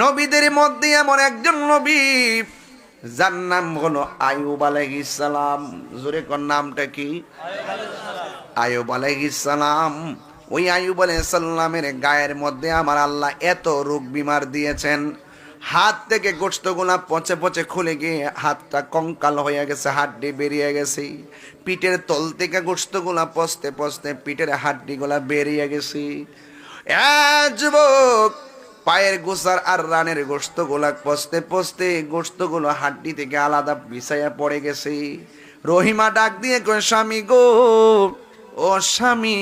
নবীদের মধ্যে এমন একজন নবী, যার নাম হলো আয়ুব আলাইহিসসালাম জোরে কোন নামটা কি? আয়ুব আলাইহিসসালাম ওই আয়ুব আলাইহিসসালামের গায়ের মধ্যে আমার আল্লাহ এত রোগ বিমার দিয়েছেন। হাত থেকে গোস্তগুলা পচে পচে খুলে গিয়ে হাতটা কঙ্কাল হয়ে গেছে, হাড্ডি বেরিয়ে গেছে। পিঠের তল থেকে গোস্তগুলা পচতে পচতে পিঠের হাড্ডিগুলা বেরিয়ে গেছে। যুবক পায়ের গোসার আর রানের গোস্তগুলা পচতে পচতে গোস্তগুলো হাড্ডি থেকে আলাদা বিছাইয়া পড়ে গেছে। রহিমা ডাক দিয়ে কয়, স্বামী গো, ও স্বামী,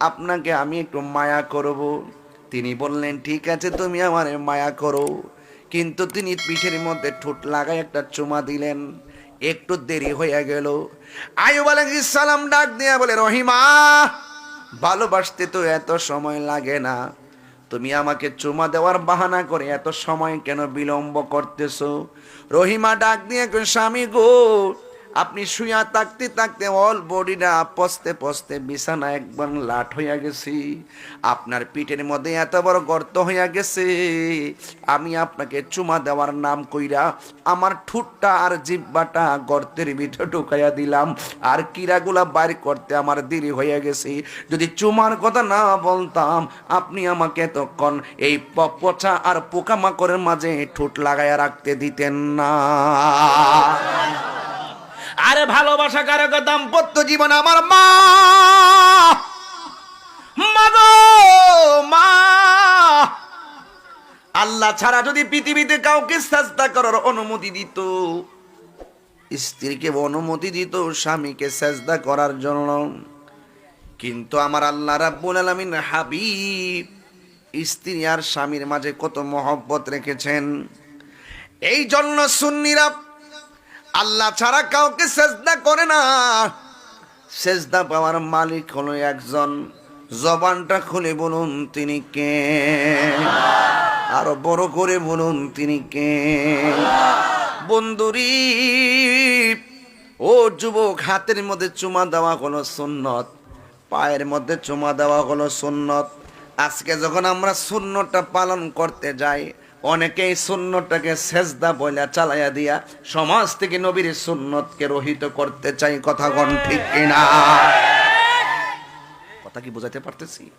আপনাকে আমি একটু মায়া করব। তিনি বললেন, ঠিক আছে, তুমি আমার মায়া করো। কিন্তু তিনি পিঠের মধ্যে ঠোঁট লাগায় একটা চুমা দিলেন। একটু দেরি হয়ে গেল। আয়ুব আলাইহিস সালাম ডাক দিয়া বলে, রহিমা, ভালোবাসতে তো এত সময় লাগে না। তুমি আমাকে চুমা দেওয়ার বাহানা করে এত সময় কেন বিলম্ব করতেছো? রহিমা ডাক দিয়ে স্বামী গো আপনি শুয়া থাকতে থাকতে অল বডিটা পস্তে পস্তে বিছানা একবার লাট হইয়া গেছি। আপনার পিঠের মধ্যে এত বড় গর্ত হইয়া গেছে। আমি আপনাকে চুমা দেওয়ার নাম কইরা আমার ঠুটটা আর জিব্বাটা গর্তের ভিতরে ঢুকাইয়া দিলাম। আর কিরাগুলা বাইর করতে আমার দেরি হয়ে গেছে। যদি চুমার কথা না বলতাম, আপনি আমাকে তখন এই পচা আর পোকামাকড়ের মাঝে ঠোঁট লাগাইয়া রাখতে দিতেন না। আরে ভালোবাসা কারক দাম্পত্য জীবন আমার মা। মা গো, মা। আল্লাহ ছাড়া যদি পৃথিবীতে কাউকে চেষ্টা করার অনুমতি দিত, স্ত্রীকে অনুমতি দিত, স্বামীকে সেজদা করার জন্য। কিন্তু আমার আল্লাহ রাব্বুল আলামিন হাবিব, স্ত্রী আর স্বামীর মাঝে কত মহব্বত রেখেছেন। এই জন্য সুন্নিরা আল্লাহ ছাড়া কাউকে সেজদা করে না। সেজদা পাওয়ার মালিক হলো একজন। জবানটা খুলে বলুন, তিনি কে? আরও বড় করে বলুন, তিনি কে? বন্ধুরি, ও যুবক, হাতের মধ্যে চুমা দেওয়া হলো সুন্নত, পায়ের মধ্যে চুমা দেওয়া হলো সুন্নত। আজকে যখন আমরা শূন্যটা পালন করতে যাই অনেকেই শূন্যটাকে সেজদা বইলা চালাইয়া দিয়া সমাজ থেকে নবীর সুন্নতকে রহিত করতে চাই, কথা কোন ঠিক কিনা? কথা কি বোঝাতে পারতেছি?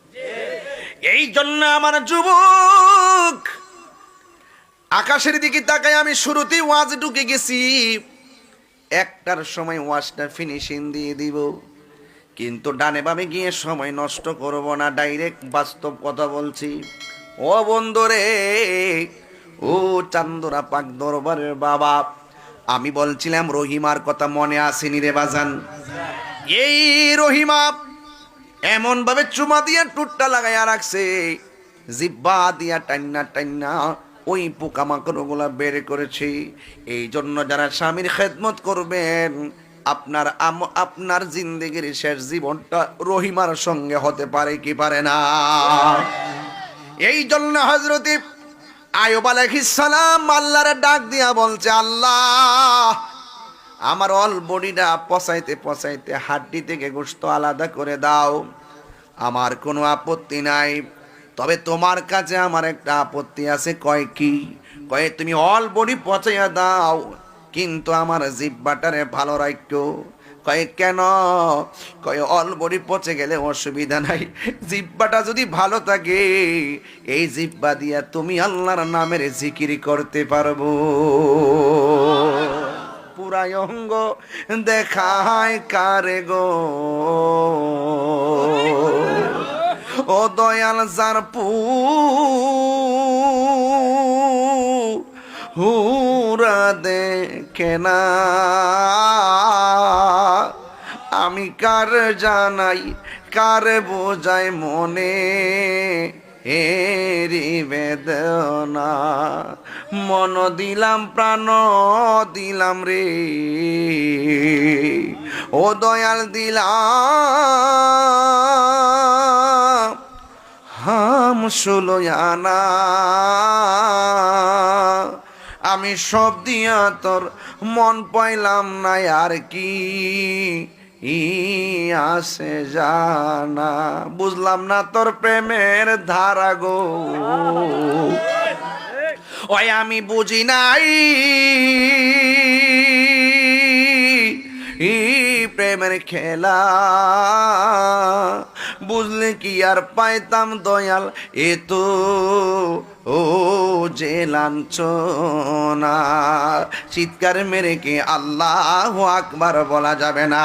এই জন্য আমার যুবক, আকাশের দিকে তাকায় আমি শুরুতেই ওয়াজ ঢুকে গেছি। একটার সময় ওয়াজটা ফিনিশিং দিয়ে দিব। কিন্তু ডানে বামে গিয়ে সময় নষ্ট করব না ডাইরেক্ট বাস্তব কথা বলছি। ও বন্ধুরে, ও চান্দরা পাক দরবারের বাবা, আমি বলছিলাম রহিমার কথা মনে আসেনি রে বাজান। এই রহিমা এমন ভাবে চুমা দিয়ে টুটটা লাগাইয়া রাখছে, জিব্বা দিয়া টান্না টান্না ওই পোকামাকড়গুলা বের করেছি। এই জন্য যারা স্বামীর খেদমত করবেন, আপনার আপনার জিন্দগির শেষ জীবনটা রহিমার সঙ্গে হতে পারে কি পারে না? এই জন্য হজরতি আয়ুব সালাম আল্লাহর ডাক দিয়া বলছে, আল্লাহ, আমার অল বডিটা পচাইতে পচাইতে হাড্ডি থেকে গোস্ত আলাদা করে দাও। আমার কোনো আপত্তি নাই। তবে তোমার কাছে আমার একটা আপত্তি আছে, কয় কি? কয়, তুমি অল বডি পচাইয়া দাও, কিন্তু আমার জিব্বাটারে ভালো রাখো কয়, কেন? কয়, অল বডি পচে গেলে অসুবিধা নাই। জিব্বাটা যদি ভালো থাকে, এই জিব্বা দিয়া তুমি আল্লাহর নামের জিকিরি করতে পারব। পুরাই অঙ্গ দেখায় কারে গো? ও দয়াল যার পু না। আমি কার জানাই, কার বোঝাই মনে? এরি বেদনা। মন দিলাম, প্রাণ দিলাম রে। ও দয়াল দিলাম। হাম সুলয়ানা। আমি সব দিয়া তোর মন পাইলাম না আর কি আসে জানা। বুঝলাম না তোর প্রেমের ধারা গো। ওই আমি বুঝি নাই প্রেমের খেলা। বুঝলে কি আর পাইতাম দয়াল? এ তো ও যে লাঞ্ছনা। চিৎকার মেরে কি আল্লাহ আকবার বলা যাবে না?